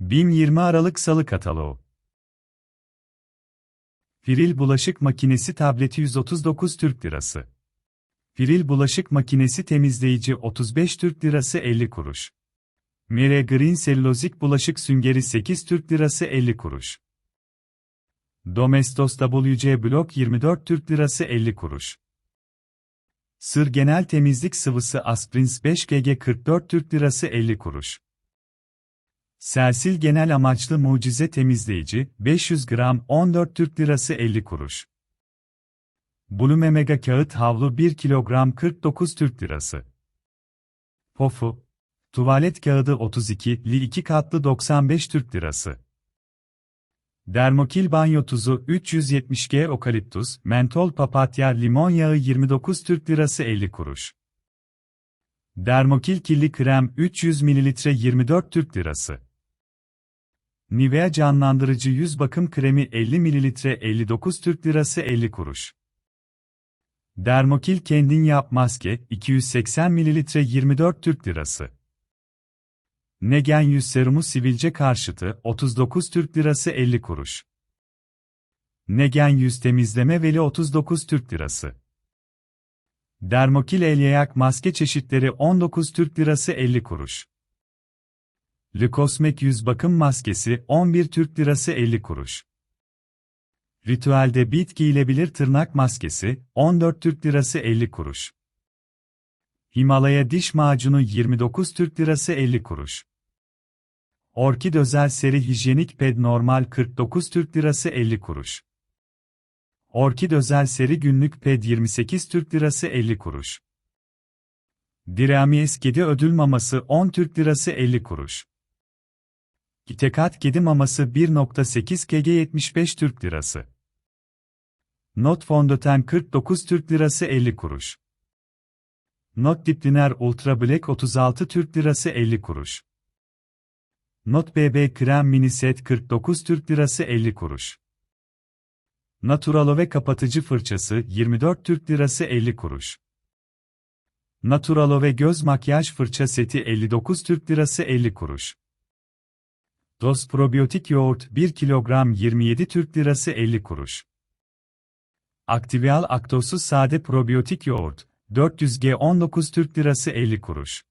BİM 20 Aralık Salı Kataloğu Firil bulaşık makinesi tableti 139 Türk Lirası. Firil bulaşık makinesi temizleyici 35 Türk Lirası 50 kuruş. Mere Green selülozik bulaşık süngeri 8 Türk Lirası 50 kuruş. Domestos WC Blok 24 Türk Lirası 50 kuruş. Sır Genel Temizlik Sıvısı Asprins 5 GG 44 Türk Lirası 50 kuruş. Sersil Genel Amaçlı Mucize Temizleyici 500 gram 14 Türk Lirası 50 kuruş. Blume Mega Kağıt Havlu 1 kilogram 49 Türk Lirası. Pofu Tuvalet kağıdı 32 li 2 katlı 95 Türk Lirası. Dermokil banyo tuzu 370G okaliptus, mentol papatya limon yağı 29 Türk Lirası 50 kuruş. Dermokil kirli krem 300 ml 24 Türk Lirası. Nivea canlandırıcı yüz bakım kremi 50 ml 59 Türk Lirası 50 kuruş. Dermokil kendin yap maske 280 ml 24 Türk Lirası. Negen yüz serumu sivilce karşıtı 39 Türk Lirası 50 kuruş. Negen yüz temizleme veli 39 Türk Lirası. Dermokil el yayak maske çeşitleri 19 Türk Lirası 50 kuruş. Lükosmek yüz bakım maskesi 11 Türk Lirası 50 kuruş. Ritüelde bit giyilebilir tırnak maskesi 14 Türk Lirası 50 kuruş. Himalaya diş macunu 29 Türk Lirası 50 kuruş. Orkid özel seri hijyenik ped normal 49 Türk Lirası 50 kuruş. Orkid özel seri günlük ped 28 Türk Lirası 50 kuruş. Diramies kedi ödül maması 10 Türk Lirası 50 kuruş. Kitekat kedi maması 1.8 kg 75 Türk Lirası. Not fondöten 49 Türk Lirası 50 kuruş. Not Dipliner Ultra Black 36 Türk Lirası 50 kuruş. Not BB Krem Mini Set 49 Türk Lirası 50 kuruş. Naturalove kapatıcı fırçası 24 Türk Lirası 50 kuruş. Naturalove göz makyaj fırça seti 59 Türk Lirası 50 kuruş. Doz probiyotik yoğurt 1 kilogram 27 Türk Lirası 50 kuruş. Aktivial aktosuz sade probiyotik yoğurt 400G 19 Türk Lirası 50 kuruş.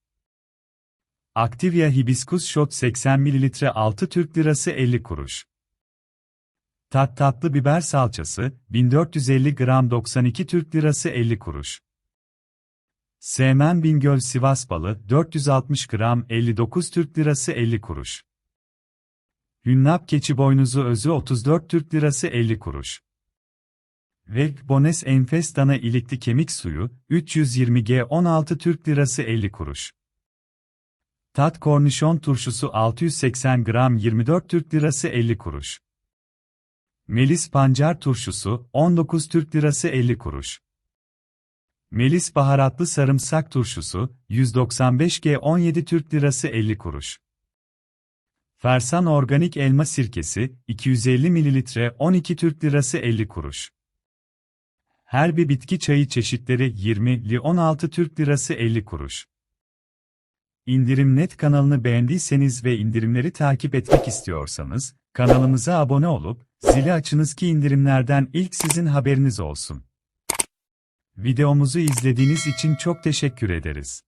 Activia Hibiskus Shot 80 ml 6 Türk Lirası 50 kuruş. Tat tatlı biber salçası 1450 gram 92 Türk Lirası 50 kuruş. Sevmen Bingöl Sivas balı 460 gram 59 Türk Lirası 50 kuruş. Hünnap keçi boynuzu özü 34 Türk Lirası 50 kuruş. Ve Bones Enfes dana ilikli kemik suyu 320G 16 Türk Lirası 50 kuruş. Tat kornişon turşusu 680 gram 24 Türk Lirası 50 kuruş. Melis pancar turşusu 19 Türk Lirası 50 kuruş. Melis baharatlı sarımsak turşusu 195G 17 Türk Lirası 50 kuruş. Fersan organik elma sirkesi 250 ml 12 Türk Lirası 50 kuruş. Her bir bitki çayı çeşitleri 20 li 16 Türk Lirası 50 kuruş. İndirim Net kanalını beğendiyseniz ve indirimleri takip etmek istiyorsanız, kanalımıza abone olup, zili açınız ki indirimlerden ilk sizin haberiniz olsun. Videomuzu izlediğiniz için çok teşekkür ederiz.